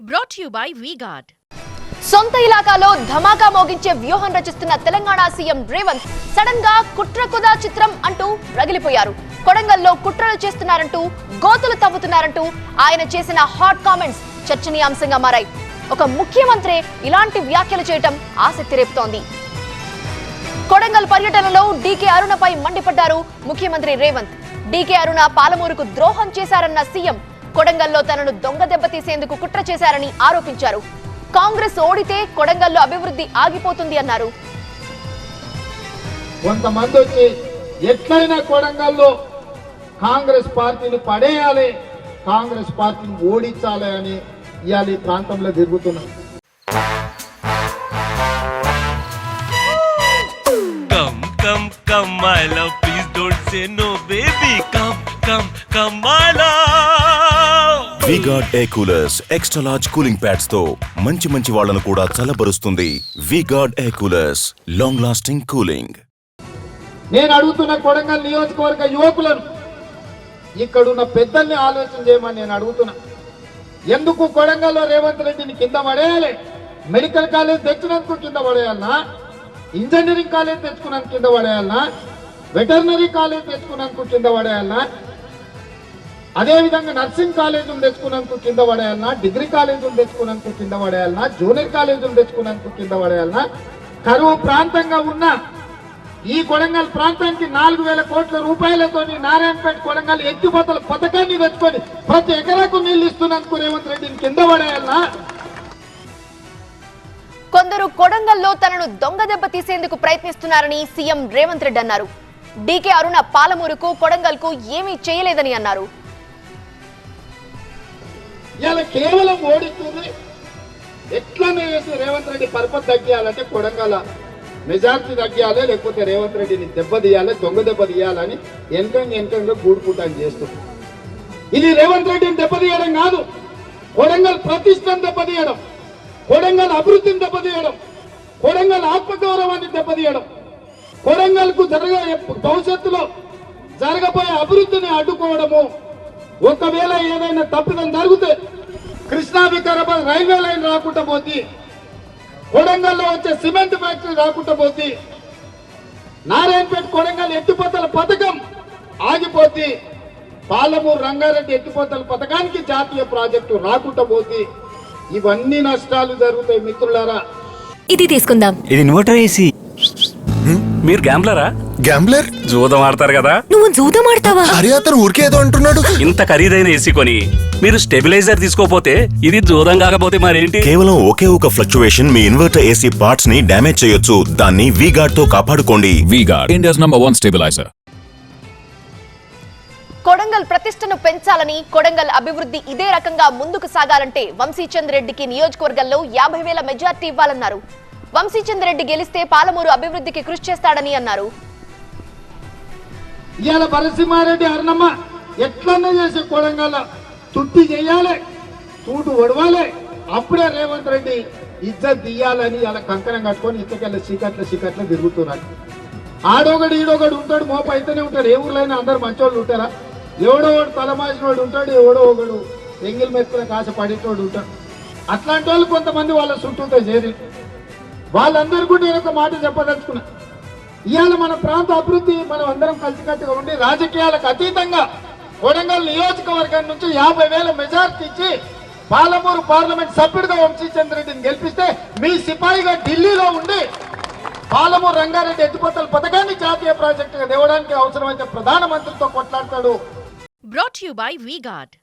Brought you by V-Guard సొంత ఇలాకాలో ధమాకా మోగించే వ్యూహం రచిస్తున్న తెలంగాణ సీఎం రేవంత్ సడన్గా కుట్ర కుదా చిత్రం అంటూ రగిలిపోయారు. కొడంగల్లో కుట్రలు చేస్తున్నారంటూ గోతులు తవ్వుతున్నారంటూ ఆయన చేసిన హాట్ కామెంట్స్ చర్చనీయాంశంగా మారాయి. ఒక ముఖ్యమంత్రి ఇలాంటి వ్యాఖ్యలు చేయటం ఆసక్తి రేపుతోంది. కొడంగల్ పర్యటనలో డీకే అరుణపై మండిపడ్డారు ముఖ్యమంత్రి రేవంత్. డీకే అరుణ పాలమూరుకు ద్రోహం చేశారన్న సీఎం కొడంగల్లో తనను దొంగ దెబ్బతీసేందుకు కుట్ర చేశారని ఆరోపించారు కాంగ్రెస్ ఓడితే కొడంగల్లో అభివృద్ధి ఆగిపోతుంది అన్నారు కొంతమంది వచ్చి ఎట్లయినా కొడంగల్లో కాంగ్రెస్ పార్టీని పడేయాలి కాంగ్రెస్ పార్టీని ఓడించాలి అని ఇవాళ ఈ ప్రాంతంలో తిరుగుతున్నారు Come, come, come, my love. Please don't say no, baby. Come, come, come, my love. V-Guard a coolers extra large cooling ప్యాడ్స్తో మంచి మంచి వాళ్ళను కూడా చల్లబరుస్తుంది V-Guard a coolers long lasting cooling నేను అడుగుతున్న కొడంగల్ నియోజకవర్గ యువకులను ఇక్కడున్న పెద్దల్ని ఆలోచన చేయమని నేను అడుగుతున్నా. ఎందుకు కొడంగల్లో రేవంత్ రెడ్డిని కింద పడేయాలి? మెడికల్ కాలేజ్ తెచ్చినందుకు కింద పడేయాలన్నా ఇంజనీరింగ్ కాలేజ్ తెచ్చుకున్నందుకు కింద పడేయాలన్నా వెటర్నరీ కాలేజ్ తెచ్చుకున్నందుకు కింద పడేయాలన్నా అదేవిధంగా నర్సింగ్ కాలేజీలు తెచ్చుకున్నందుకు కింద పడేయాలన్నా డిగ్రీ కాలేజీలు తెచ్చుకున్నందుకు కింద పడేయాలన్నా జూనియర్ కాలేజీలు తెచ్చుకున్నందుకు కింద పడేయాలన్నా కరువు ప్రాంతంగా ఉన్న ఈ కొడంగల్ ప్రాంతానికి నాలుగు వేల కోట్ల రూపాయలతో నారాయణపేట కొడంగల్ ఎత్తిపోతల పథకాన్ని తెచ్చుకొని ప్రతి ఎకరాకు నీళ్ళు ఇస్తున్నందుకు రేవంత్ రెడ్డిని కింద పడేయాలన్నా. కొందరు కొడంగల్లో తనను దొంగ దెబ్బ తీసేందుకు ప్రయత్నిస్తున్నారని సీఎం రేవంత్ రెడ్డి అన్నారు. డీకే అరుణ పాలమూరుకు కొడంగల్కు ఏమీ చేయలేదని అన్నారు. ఇలా కేవలం ఓడిస్తుంది ఎట్లనే చేసి రేవంత్ రెడ్డి పరపతి తగ్గియాలంటే కొడంగల మెజార్టీ తగ్గియాలి లేకపోతే రేవంత్ రెడ్డిని దెబ్బతీయాలి దొంగ దెబ్బ తీయాలని ఎంకంగా వెనకంగా చేస్తుంది ఇది రేవంత్ రెడ్డిని దెబ్బతీయడం కాదు కొడంగల్ ప్రతిష్టను దెబ్బతీయడం కొడంగల్ అభివృద్ధిని దెబ్బతీయడం కొడంగల్ ఆత్మగౌరవాన్ని దెబ్బతీయడం కొడంగల్కు జరగ భవిష్యత్తులో జరగబోయే అభివృద్ధిని అడ్డుకోవడము ఒకవేళ ఏదైనా తప్పిదం జరిగితే కృష్ణా వికారాబాద్ రైల్వే లైన్ రాకుండా పోతే కొడంగల్లో వచ్చే సిమెంట్ ఫ్యాక్టరీ రాకుండా పోతే నారాయణపేట కొడంగల్ ఎత్తిపోతల పథకం ఆగిపోతే పాలమూరు రంగారెడ్డి ఎత్తిపోతల పథకానికి జాతీయ ప్రాజెక్టు రాకుండా పోతే ఇవన్నీ నష్టాలు జరుగుతాయి మిత్రులారా. ఇది తీసుకుందాం. ఇది ఇన్వర్టర్ ఏసీ మీరు గ్యాంబ్లరా? గ్యాంబ్లర్? జూదం ఆడతారు కదా. నువ్వు జూదం ఆడతావా? అరే అతను ఊరికే ఏదో అంటున్నాడు. ఇంత ఖరీదైన ఏసీ కొని మీరు స్టెబిలైజర్ తీసుకోపోతే ఇది జూదం కాకపోతే మరేంటి? కేవలం ఒకే ఒక ఫ్లక్చువేషన్ మీ ఇన్వర్టర్ ఏసీ పార్ట్స్ని డ్యామేజ్ చేయొచ్చు. దాన్ని వీగార్డ్తో కాపాడుకోండి. VGuard, India's number one stabilizer. Kodangal ప్రతిష్టను పెంచాలని కొడంగల్ అభివృద్ధి ఇదే రకంగా ముందుకు సాగాలంటే వంశీచంద్ రెడ్డికి నియోజకవర్గంలో యాభై వేల మెజార్టీ ఇవ్వాలన్నారు. వంశీచంద్రెడ్డి గెలిస్తే పాలమూరు అభివృద్ధికి కృషి చేస్తాడని అన్నారు. ఇవాళ భరసింహారెడ్డి అరుణమ్మ ఎట్లన్నా చేసే కొడంగల్ తుట్టి చేయాలి తూటు ఒడవాలి. అప్పుడే రేవంత్ రెడ్డి ఇజ్జత్ తీయాలని అలా కంకణం కట్టుకొని ఇతకెళ్ళి చీకట్ల చీకట్ల తిరుగుతున్నాడు ఆడొకడు ఈడొకడు ఉంటాడు మోప అయితేనే ఉంటాడు. ఏ ఊర్లో అయినా అందరు మంచోళ్ళు ఉంటారా? ఎవడో ఒకడు తలమాసినోడు ఉంటాడు ఎవడో ఒకడు ఎంగిల్ మెత్తుల కాస పడేటోడు ఉంటాడు. అట్లాంటి వాళ్ళు కొంతమంది వాళ్ళ చుట్టూతో చేరి వాళ్ళందరూ కూడా నేను ఒక మాట చెప్పదలుచుకున్నా. ఇవాళ మన ప్రాంత అభివృద్ధి మనం అందరం కలిసికట్టుగా ఉండి రాజకీయాలకు అతీతంగా కొడంగల్ నియోజకవర్గం నుంచి యాభై వేల మెజార్టీ ఇచ్చి పాలమూరు పార్లమెంట్ సభ్యుడిగా వంశీచంద్రెడ్డిని గెలిపిస్తే మీ సిపాయిగా ఢిల్లీలో ఉండి పాలమూరు రంగారెడ్డి ఎత్తిపోతల పథకాన్ని జాతీయ ప్రాజెక్టుగా దేవడానికి అవసరమైతే ప్రధానమంత్రితో కొట్లాడతాడు. Brought you by V-Guard